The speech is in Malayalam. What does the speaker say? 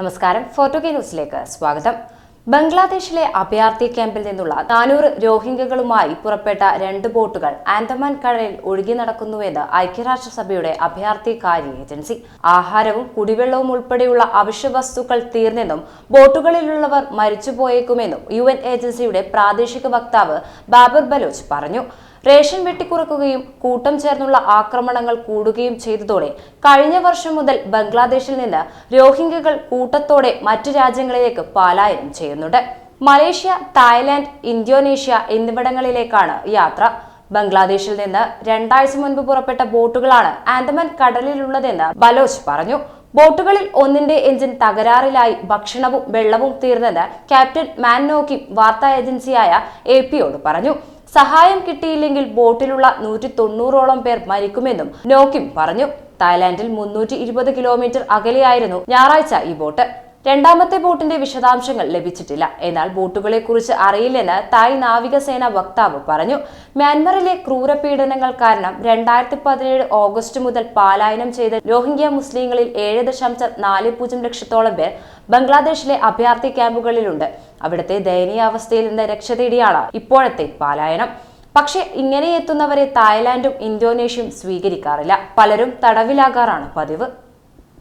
നമസ്കാരം. ഫോട്ടോ കെ ന്യൂസിലേക്ക് സ്വാഗതം. ബംഗ്ലാദേശിലെ അഭയാർത്ഥി ക്യാമ്പിൽ നിന്നുള്ള നാനൂറ് രോഹിംഗ്യകളുമായി പുറപ്പെട്ട രണ്ട് ബോട്ടുകൾ ആൻഡമാൻ കടലിൽ ഒഴുകി നടക്കുന്നുവെന്ന് ഐക്യരാഷ്ട്രസഭയുടെ അഭയാർത്ഥി കാര്യ ഏജൻസി. ആഹാരവും കുടിവെള്ളവും ഉൾപ്പെടെയുള്ള അവശ്യ വസ്തുക്കൾ തീർന്നെന്നും ബോട്ടുകളിലുള്ളവർ മരിച്ചുപോയേക്കുമെന്നും യു ഏജൻസിയുടെ പ്രാദേശിക വക്താവ് ബാബർ ബലോച്ച് പറഞ്ഞു. റേഷൻ വെട്ടിക്കുറക്കുകയും കൂട്ടം ചേർന്നുള്ള ആക്രമണങ്ങൾ കൂടുകയും ചെയ്തതോടെ കഴിഞ്ഞ വർഷം മുതൽ ബംഗ്ലാദേശിൽ നിന്ന് രോഹിംഗ്യകൾ കൂട്ടത്തോടെ മറ്റു രാജ്യങ്ങളിലേക്ക് പലായനം ചെയ്യുന്നുണ്ട്. മലേഷ്യ തായ്ലാന്റ് ഇന്തോനേഷ്യ എന്നിവിടങ്ങളിലേക്കാണ് യാത്ര. ബംഗ്ലാദേശിൽ നിന്ന് രണ്ടാഴ്ച മുൻപ് പുറപ്പെട്ട ബോട്ടുകളാണ് ആൻഡമാൻ കടലിലുള്ളതെന്ന് ബലോച്ച് പറഞ്ഞു. ബോട്ടുകളിൽ ഒന്നിന്റെ എഞ്ചിൻ തകരാറിലായി ഭക്ഷണവും വെള്ളവും തീർന്നെന്ന് ക്യാപ്റ്റൻ മാന്നോക്കി വാർത്താ ഏജൻസിയായ എ പിയോട് പറഞ്ഞു. സഹായം കിട്ടിയില്ലെങ്കിൽ ബോട്ടിലുള്ള നൂറ്റി തൊണ്ണൂറോളം പേർ മരിക്കുമെന്നും നോക്കിം പറഞ്ഞു. തായ്ലാന്റിൽ മുന്നൂറ്റി ഇരുപത് കിലോമീറ്റർ അകലെയായിരുന്നു ഞായറാഴ്ച ഈ ബോട്ട്. രണ്ടാമത്തെ ബോട്ടിന്റെ വിശദാംശങ്ങൾ ലഭിച്ചിട്ടില്ല. എന്നാൽ ബോട്ടുകളെ കുറിച്ച് അറിയില്ലെന്ന് തായ് നാവികസേന വക്താവ് പറഞ്ഞു. മ്യാൻമറിലെ ക്രൂരപീഡനങ്ങൾ കാരണം രണ്ടായിരത്തി പതിനേഴ് ഓഗസ്റ്റ് മുതൽ പാലായനം ചെയ്ത രോഹിംഗ്യ മുസ്ലിങ്ങളിൽ ഏഴ് ദശാംശം നാല് പൂജ്യം ലക്ഷത്തോളം പേർ ബംഗ്ലാദേശിലെ അഭയാർത്ഥി ക്യാമ്പുകളിലുണ്ട്. അവിടുത്തെ ദയനീയാവസ്ഥയിൽ നിന്ന് രക്ഷ തേടിയാണ് ഇപ്പോഴത്തെ പാലായനം. പക്ഷേ ഇങ്ങനെ എത്തുന്നവരെ തായ്ലാന്റും ഇന്തോനേഷ്യയും സ്വീകരിക്കാറില്ല. പലരും തടവിലാകാറാണ് പതിവ്.